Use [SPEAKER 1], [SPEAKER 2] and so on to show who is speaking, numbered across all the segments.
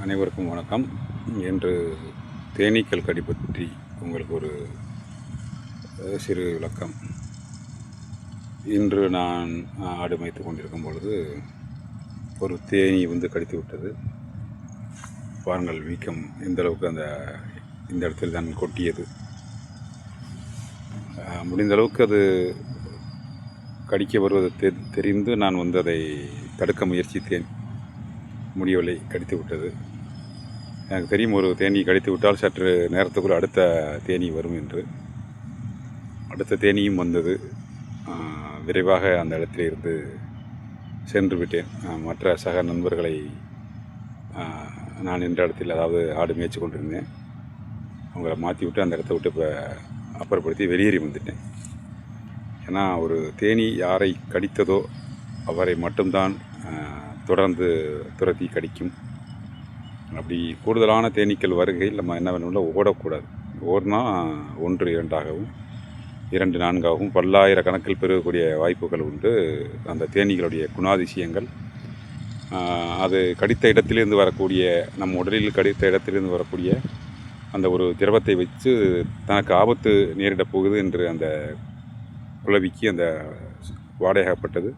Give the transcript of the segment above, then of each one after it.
[SPEAKER 1] அனைவருக்கும் வணக்கம். இன்று தேனீக்கள் கடி பற்றி உங்களுக்கு ஒரு சிறு விளக்கம். இன்று நான் ஆடு மேய்த்து கொண்டிருக்கும் பொழுது ஒரு தேனி வந்து கடித்து விட்டது. பாருங்கள் வீக்கம் எந்த அளவுக்கு அந்த இந்த இடத்தில் தான் கொட்டியது. முடிந்த அளவுக்கு அது கடிக்க வருவது தெ- தெரிந்து நான் வந்து அதை தடுக்க முயற்சித்தேன். முடியவில்லை கடித்து விட்டது. எனக்கு தெரியும் ஒரு தேனி கடித்து விட்டால் சற்று நேரத்துக்குள் அடுத்த தேனி வரும் என்று. அடுத்த தேனியும் வந்தது. விரைவாக அந்த இடத்தில் இருந்து சென்று விட்டேன். மற்ற சக நண்பர்களை நான் நின்ற இடத்தில் அதாவது ஆடு மேய்ச்சி கொண்டிருந்தேன். அவங்கள மாற்றி விட்டு அந்த இடத்த விட்டு இப்போ அப்புறப்படுத்தி வெளியேறி வந்துட்டேன். ஏன்னா ஒரு தேனி யாரை கடித்ததோ அவரை மட்டும்தான் தொடர்ந்து துரத்தி கடிக்கும். அப்படி கூடுதலான தேனீக்கள் வருகையில் நம்ம என்ன வேணும்ல ஓடக்கூடாது. ஓடினா ஒன்று இரண்டாகவும் இரண்டு நான்காகவும் பல்லாயிரக்கணக்கில் பெருகக்கூடிய வாய்ப்புகள் உண்டு. அந்த தேனீகளுடைய குணாதிசயங்கள் அது கடித்த இடத்திலிருந்து வரக்கூடிய நம் உடலில் கடித்த இடத்திலிருந்து வரக்கூடிய அந்த ஒரு திரவத்தை வச்சு தனக்கு ஆபத்து நேரிடப் போகுது என்று அந்த குளவிக்கு அந்த வாடகைப்பட்டது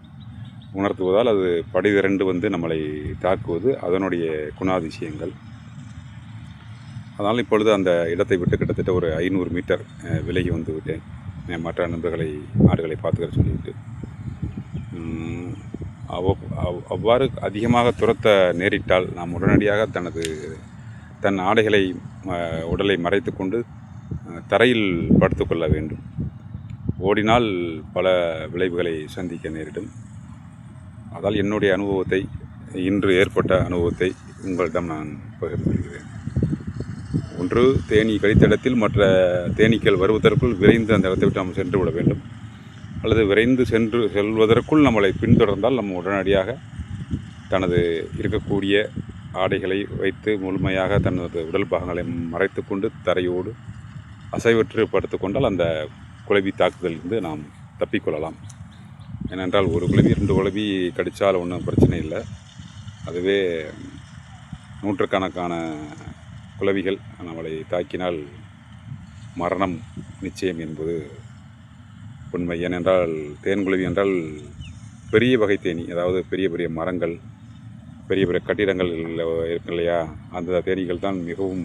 [SPEAKER 1] உணர்த்துவதால் அது படிதிரண்டு வந்து நம்மளை தாக்குவது அதனுடைய குணாதிசயங்கள். அதனால் இப்பொழுது அந்த இடத்தை விட்டு கிட்டத்தட்ட ஒரு ஐநூறு மீட்டர் விலகி வந்து விட்டேன் மற்ற நண்பர்களை ஆடுகளை பார்த்துக்கிற சொல்லிவிட்டு. அவ்- அவ்- அவ்வாறு அதிகமாக துரத்த நேரிட்டால் நாம் உடனடியாக தனது தன் ஆடைகளை உடலை மறைத்துக்கொண்டு கொண்டு தரையில் படுத்துக்கொள்ள வேண்டும். ஓடினால் பல விளைவுகளை சந்திக்க நேரிடும். அதால் என்னுடைய அனுபவத்தை இன்று ஏற்பட்ட அனுபவத்தை உங்களிடம் நான் பகிர்ந்து கொள்கிறேன் ஒன்று தேனி கடித்த இடத்தில் மற்ற தேனீக்கள் வருவதற்குள் விரைந்து அந்த இடத்தை விட்டு நாம் சென்று விட வேண்டும். அல்லது விரைந்து சென்று செல்வதற்குள் நம்மளை பின்தொடர்ந்தால் நம்ம உடனடியாக தனது இருக்கக்கூடிய ஆடைகளை வைத்து முழுமையாக தனது உடல் பாகங்களை மறைத்து கொண்டு தரையோடு அசைவற்று படுத்துக்கொண்டால் அந்த குளவி தாக்குதலிருந்து நாம் தப்பிக்கொள்ளலாம் ஏனென்றால் ஒரு குழவி ரெண்டு குழவி கடித்தால் ஒன்றும் பிரச்சனை இல்லை. அதுவே நூற்றுக்கணக்கான குழவிகள் நம்மளை தாக்கினால் மரணம் நிச்சயம் என்பது உண்மை. ஏனென்றால் தேன்குளவி என்றால் பெரிய வகை தேனி அதாவது பெரிய பெரிய மரங்கள் பெரிய பெரிய கட்டிடங்கள் இருக்கு இல்லையா? அந்த தேனீகள் தான் மிகவும்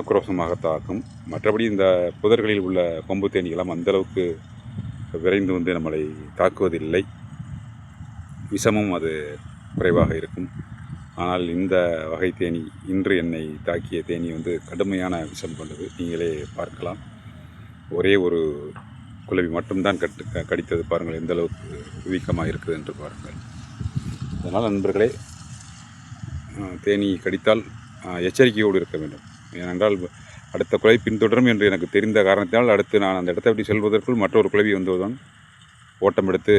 [SPEAKER 1] ஆக்ரோஷமாக தாக்கும். மற்றபடி இந்த புதர்களில் உள்ள கொம்பு தேனீகளாம் அந்தளவுக்கு விரைந்து வந்து நம்மளை தாக்குவதில்லை. விஷமும் அது குறைவாக இருக்கும். ஆனால் இந்த வகை தேனி இன்று என்னை தாக்கிய தேனி வந்து கடுமையான விஷம் கொண்டது. நீங்களே பார்க்கலாம். ஒரே ஒரு குளவி மட்டும்தான் கட்டு க- கடித்தது பாருங்கள். எந்த அளவுக்கு வீக்கமாக இருக்குது என்று பாருங்கள். அதனால் நண்பர்களே தேனி கடித்தால் எச்சரிக்கையோடு இருக்க வேண்டும். ஏனென்றால் அடுத்த குழவி பின்தொடரும் என்று எனக்கு தெரிந்த காரணத்தினால் அடுத்து நான் அந்த இடத்தை விட்டு செல்வதற்குள் மற்றொரு குழவி வந்துவிடுவான் ஓட்டம் எடுத்து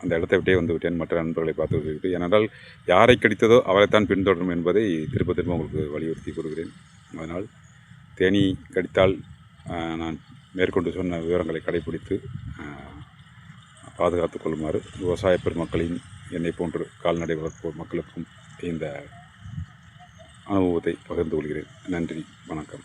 [SPEAKER 1] அந்த இடத்தை விட்டே வந்து விட்டேன் மற்ற நண்பர்களை பார்த்து விட்டு. ஏனென்றால் யாரை கடித்ததோ அவரைத்தான் பின்தொடரும் என்பதை திருப்ப திரும்ப உங்களுக்கு வலியுறுத்தி கூறுகிறேன். அதனால் தேனி கடித்தால் நான் மேற்கொண்டு சொன்ன விவரங்களை கடைபிடித்து ஆஹ், பாதுகாத்துக் கொள்ளுமாறு விவசாய பெருமக்களின் என்னை போன்று கால்நடை வளர்ப்போர் மக்களுக்கும் இந்த அனுபவத்தை பகிர்ந்து கொள்கிறேன். நன்றி. வணக்கம்.